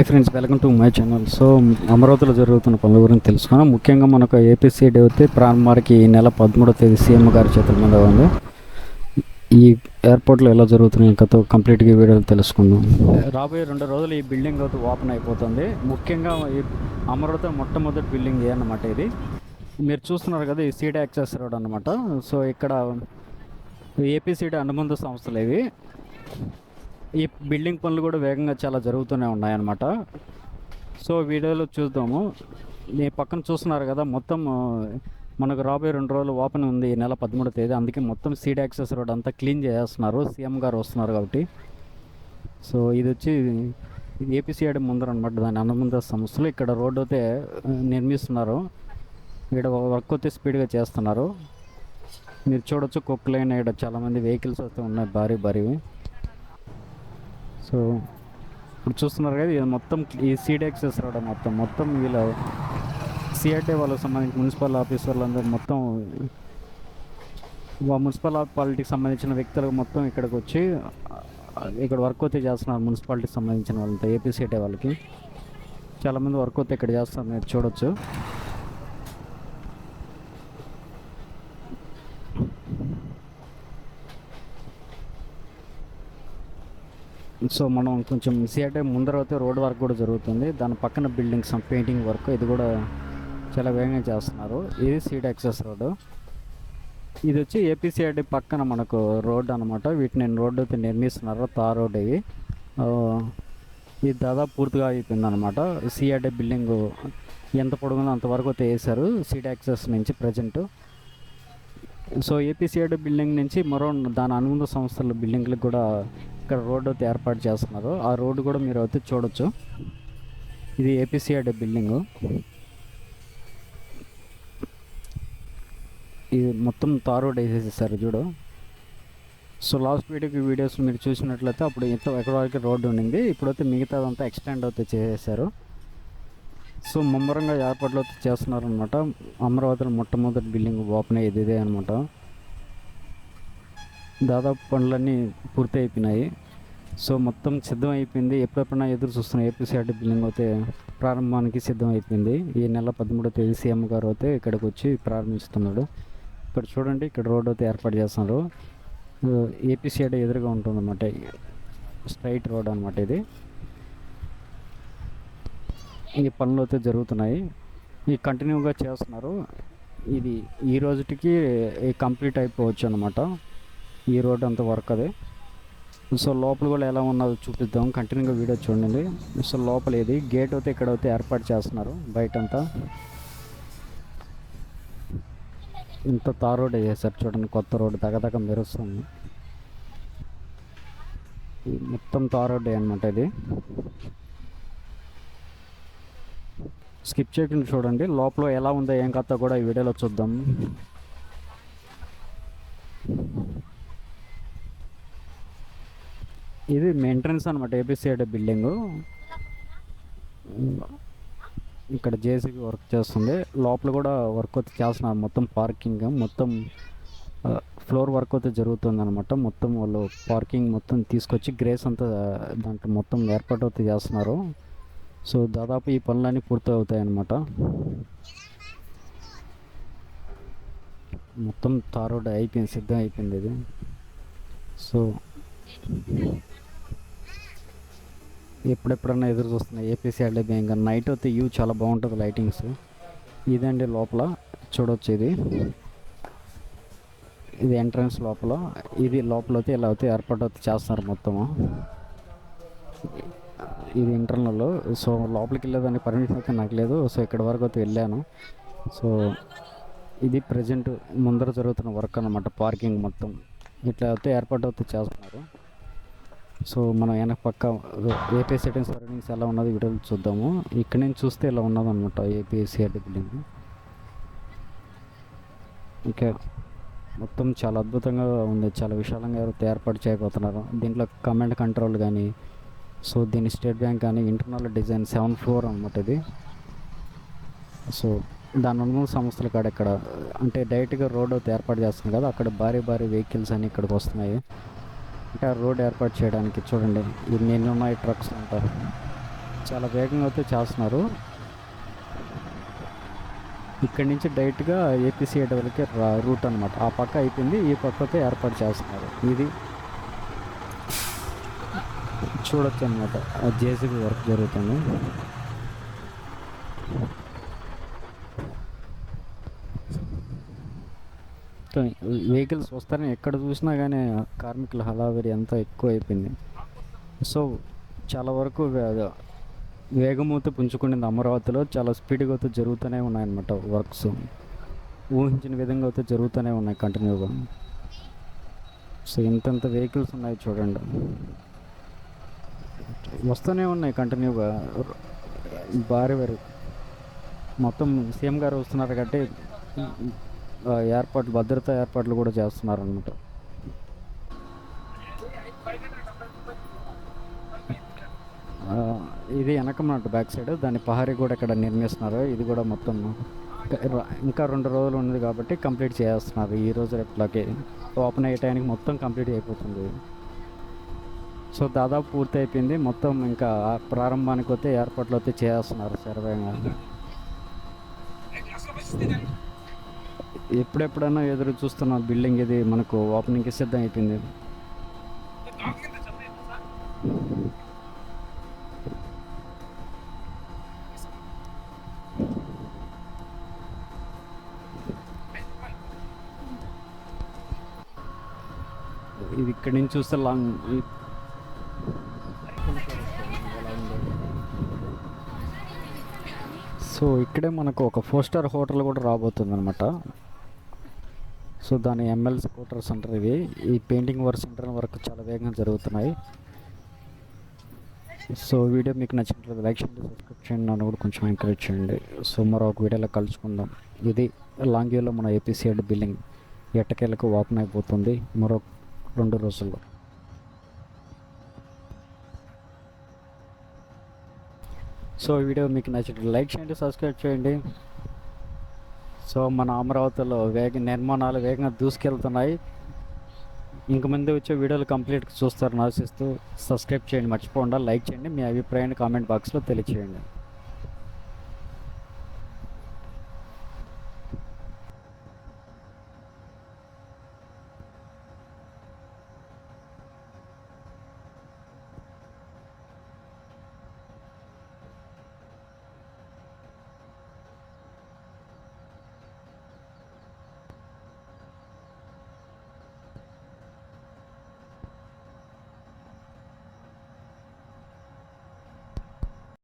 Hi friends welcome to my channel so అమరావతిలో జరుగుతున్న పనుల గురించి తెలుసుకున్నాం. ముఖ్యంగా మనకు ఏపీసీడీ అయితే ప్రారంభానికి ఈ నెల పదమూడో తేదీ సీఎం గారి చేతుల మీద ఉంది. ఈ ఎయిర్పోర్ట్లో ఎలా జరుగుతున్నాయి కథ కంప్లీట్గా వీడియోలు తెలుసుకుందాం. రాబోయే రెండు రోజులు ఈ బిల్డింగ్ అయితే ఓపెన్ అయిపోతుంది. ముఖ్యంగా ఈ అమరావతి మొట్టమొదటి బిల్డింగ్ ఏ అన్నమాట ఇది. మీరు చూస్తున్నారు కదా ఈ సీడీ యాక్సెస్ రోడ్ అనమాట సో ఇక్కడ ఏపీసీడీ అనుబంధ సంస్థలు ఇవి. ఈ బిల్డింగ్ పనులు కూడా వేగంగా చాలా జరుగుతూనే ఉన్నాయన్నమాట. సో వీడియోలో చూద్దాము. మీ పక్కన చూస్తున్నారు కదా మొత్తం మనకు రాబోయే రెండు రోజులు ఓపెన్ ఉంది ఈ నెల పదమూడో తేదీ. అందుకే మొత్తం సీడ్ యాక్సెస్ రోడ్ అంతా క్లీన్ చేస్తున్నారు సీఎం గారు వస్తున్నారు కాబట్టి. సో ఇది వచ్చి ఏపీసీఐడి ముందర అనమాట దాని అనుబంధ సంస్థలు. ఇక్కడ రోడ్డు అయితే నిర్మిస్తున్నారు. ఇక్కడ వర్క్ అయితే స్పీడ్గా చేస్తున్నారు. మీరు చూడొచ్చు కుక్ లైన్ ఇక్కడ చాలామంది వెహికల్స్ అయితే ఉన్నాయి భారీ భారీవి. సో ఇప్పుడు చూస్తున్నారు కదా ఇది మొత్తం ఈ సీడెక్సెస్ రావడం మొత్తం మొత్తం వీళ్ళ సిఆర్టీ వాళ్ళకి సంబంధించి మున్సిపల్ ఆఫీస్ వాళ్ళందరూ మొత్తం మున్సిపల్ పాలిటీకి సంబంధించిన వ్యక్తులు మొత్తం ఇక్కడికి వచ్చి ఇక్కడ వర్క్ అయితే చేస్తున్నారు మున్సిపాలిటీకి సంబంధించిన వాళ్ళతో ఏపీసీటీ వాళ్ళకి. చాలామంది వర్క్ అయితే ఇక్కడ చేస్తున్నారు మీరు చూడొచ్చు. సో మనం కొంచెం సిఆర్టీ ముందర అయితే రోడ్ వర్క్ కూడా జరుగుతుంది. దాని పక్కన బిల్డింగ్స్ పెయింటింగ్ వర్క్ ఇది కూడా చాలా వేగంగా చేస్తున్నారు. ఇది సీడ్ యాక్సెస్ రోడ్డు. ఇది వచ్చి ఏపీసీఆర్టీ పక్కన మనకు రోడ్ అనమాట వీటిని రోడ్డు అయితే నిర్మిస్తున్నారు తార్ రోడ్ ఇవి. ఇది దాదాపు పూర్తిగా అయిపోయింది అనమాట సిఆర్డీ బిల్డింగ్ ఎంత పొడుగుందో అంతవరకు అయితే వేశారు. సీడ్ యాక్సెస్ నుంచి ప్రజెంట్ సో ఏపీసీఆర్టీ బిల్డింగ్ నుంచి మరో దాని అనుబంధ సంస్థల బిల్డింగ్లకు కూడా ఇక్కడ రోడ్డు అయితే ఏర్పాటు చేస్తున్నారు. ఆ రోడ్డు కూడా మీరు అయితే చూడొచ్చు. ఇది ఏపీసీఆర్డీ బిల్డింగు. ఇది మొత్తం తార్ రోడ్ వేసేసారు చూడు. సో లాస్ట్ వీడియోకి వీడియోస్ మీరు చూసినట్లయితే అప్పుడు ఇంత ఎక్కడ వరకు రోడ్డు ఉండింది. ఇప్పుడైతే మిగతాదంతా ఎక్స్టెండ్ అయితే చేసేసారు. సో ముమ్మరంగా ఏర్పాట్లు అయితే చేస్తున్నారనమాట అమరావతిలో మొట్టమొదటి బిల్డింగ్ ఓపెన్ అయ్యేది ఇదే అనమాట దాదాపు పనులన్నీ పూర్తి అయిపోయినాయి సో మొత్తం సిద్ధం అయిపోయింది ఎప్పుడెప్పుడైనా ఎదురు చూస్తున్న ఏపీసీఆర్టీ బిల్డింగ్ అయితే ప్రారంభానికి సిద్ధం అయిపోయింది ఈ నెల పదమూడో తేదీ సీఎం గారు అయితే ఇక్కడికి వచ్చి ప్రారంభిస్తున్నాడు ఇక్కడ చూడండి ఇక్కడ రోడ్ అయితే ఏర్పాటు చేస్తున్నారు. ఏపీసీఆర్టీ ఎదురుగా ఉంటుందన్నమాట. స్ట్రైట్ రోడ్ అనమాట ఇది. ఈ పనులు అయితే జరుగుతున్నాయి. ఈ కంటిన్యూగా చేస్తున్నారు. ఇది ఈ రోజుటికి కంప్లీట్ అయిపోవచ్చు అనమాట ఈ రోడ్ అంత వర్క్ అదే. సో లోపల కూడా ఎలా ఉన్నదో చూపిద్దాం. కంటిన్యూగా వీడియో చూడండి. సో లోపల ఏది? గేట్ అయితే ఇక్కడ అయితే ఏర్పాటు చేస్తున్నారు బయటంతా. ఇంత తార్ రోడ్ వేసారు చూడండి. కొత్త రోడ్ దగ్గదగ్గ మెరుస్తుంది. మొత్తం తార్ రోడ్ అనమాట ఇది. స్కిప్ చేయకుండా చూడండి. లోపల ఎలా ఉందో ఏం కథ కూడా ఈ వీడియోలో చూద్దాం. ఇది మెయింటెనెన్స్ అనమాట ఏపీసీఐడి బిల్డింగ్ ఇక్కడ జేసీబీ వర్క్ చేస్తుంది. లోపల కూడా వర్క్ అయితే చేస్తున్నారు. మొత్తం పార్కింగ్ మొత్తం ఫ్లోర్ వర్క్ అయితే జరుగుతుంది అనమాట మొత్తం వాళ్ళు పార్కింగ్ మొత్తం తీసుకొచ్చి గ్రేస్ అంతా దాంట్లో మొత్తం ఏర్పాటు అయితే చేస్తున్నారు. సో దాదాపు ఈ పనులన్నీ పూర్తి అవుతాయి అన్నమాట మొత్తం తారోడ్ అయిపోయింది సిద్ధం అయిపోయింది ఇది. సో ఎప్పుడెప్పుడన్నా ఎదురు చూస్తున్నా ఏపీసీఆర్డీ బ్యాంక్ నైట్ అయితే వ్యూ చాలా బాగుంటుంది లైటింగ్స్ ఇదండి లోపల. చూడొచ్చు ఇది ఇది ఎంట్రన్స్ లోపల. ఇది లోపల అయితే ఇలా అయితే ఏర్పాటు అయితే చేస్తున్నారు మొత్తము ఇది ఇంటర్నల్ సో లోపలికి వెళ్ళేదానికి పర్మిషన్ అయితే నాకు లేదు. సో ఇక్కడ వరకు అయితే వెళ్ళాను. సో ఇది ప్రజెంట్ ముందర జరుగుతున్న వర్క్ అన్నమాట. పార్కింగ్ మొత్తం. ఇట్లా అయితే ఏర్పాటు అయితే చేస్తున్నారు. సో మనం వెనక పక్క ఏపీ సెటింగ్ సరౌండింగ్స్ ఎలా ఉన్నది వీడియోలు చూద్దాము. ఇక్కడ నుంచి చూస్తే ఇలా ఉన్నది అనమాట ఏపీ బిల్డింగ్. ఓకే మొత్తం చాలా అద్భుతంగా ఉంది. చాలా విశాలంగా ఎవరైతే ఏర్పాటు చేయబోతున్నారు. దీంట్లో కమాండ్ కంట్రోల్ కానీ సో దీని స్టేట్ బ్యాంక్ కానీ ఇంటర్నల్ డిజైన్ సెవెన్ ఫ్లోర్ అనమాట ఇది. సో దాని ఉన్న సంస్థల కాడ ఇక్కడ అంటే డైరెక్ట్గా రోడ్ అయితే ఏర్పాటు చేస్తుంది కదా అక్కడ భారీ భారీ వెహికల్స్ అన్నీ ఇక్కడికి వస్తున్నాయి. అంటే ఆ రోడ్ ఏర్పాటు చేయడానికి చూడండి. ఇన్ని ఎన్ని ఉన్నాయి ట్రక్స్ అంటారు చాలా వేగంగా అయితే చేస్తున్నారు. ఇక్కడి నుంచి డైరెక్ట్గా ఏపీసీ వరకే రూట్ అనమాట ఆ పక్క అయిపోయింది ఈ పక్క అయితే ఏర్పాటు చేస్తున్నారు. ఇది చూడొచ్చు అనమాట జేసీబీ వర్క్ జరుగుతుంది. వెహికల్స్ వస్తారని ఎక్కడ చూసినా కానీ కార్మికుల హలావరి అంతా ఎక్కువ అయిపోయింది సో చాలా వరకు వేగమూత పుంజుకునేది అమరావతిలో. చాలా స్పీడ్గా అయితే జరుగుతూనే ఉన్నాయన్నమాట వర్క్స్. ఊహించిన విధంగా అయితే జరుగుతూనే ఉన్నాయి కంటిన్యూగా. సో ఇంతంత వెహికల్స్ ఉన్నాయి చూడండి. వస్తూనే ఉన్నాయి కంటిన్యూగా. భారీ భారీ మొత్తం సీఎం గారు వస్తున్నారు కాబట్టి ఏర్పాట్లు భద్రతా ఏర్పాట్లు కూడా చేస్తున్నారనమాట ఇది వెనకమాట బ్యాక్ సైడ్. దాని పహారీ కూడా ఇక్కడ నిర్మిస్తున్నారు. ఇది కూడా మొత్తం ఇంకా- ఇంకా రెండు రోజులు ఉంది కాబట్టి కంప్లీట్ చేస్తున్నారు. ఈ రోజు రేపులోకి ఓపెన్ అయ్యే టైంకి మొత్తం కంప్లీట్ అయిపోతుంది. సో దాదాపు పూర్తి అయిపోయింది. మొత్తం ఇంకా ప్రారంభానికి వస్తే ఏర్పాట్లు అయితే చేస్తున్నారు. సర్వేగా ఎప్పుడెప్పుడైనా ఎదురు చూస్తున్న బిల్డింగ్ ఇది మనకు ఓపెనింగ్కి సిద్ధం అయిపోయింది ఇది ఇక్కడి నుంచి చూస్తే లాంగ్ సో ఇక్కడే మనకు ఒక ఫోర్ స్టార్ హోటల్ కూడా రాబోతుంది అనమాట సో దాని ఎంఎల్ క్వార్టర్స్ అంటారు ఇవి. ఈ పెయింటింగ్ వర్క్ సెంటర్ వరకు చాలా వేగంగా జరుగుతున్నాయి. సో వీడియో మీకు నచ్చినట్లయితే లైక్ చేయండి సబ్స్క్రైబ్ చేయండి నన్ను కూడా కొంచెం ఎంకరేజ్ చేయండి. సో మరో ఒక వీడియోలో కలుసుకుందాం. ఇది లాంగ్ వ్యూలో మన ఏపీసీఎడ్ బిల్డింగ్ ఎట్టకేలకు ఓపెన్ అయిపోతుంది. మరో రెండు రోజుల్లో. సో ఈ వీడియో మీకు నచ్చినట్టు లైక్ చేయండి సబ్స్క్రైబ్ చేయండి. సో మన అమరావతిలో వేగ నిర్మాణాలు వేగంగా దూసుకెళ్తున్నాయి. ఇంక ముందు వచ్చే వీడియోలు కంప్లీట్గా చూస్తారని ఆశిస్తూ సబ్స్క్రైబ్ చేయండి మర్చిపోకుండా లైక్ చేయండి. మీ అభిప్రాయాన్ని కామెంట్ బాక్స్లో తెలియచేయండి.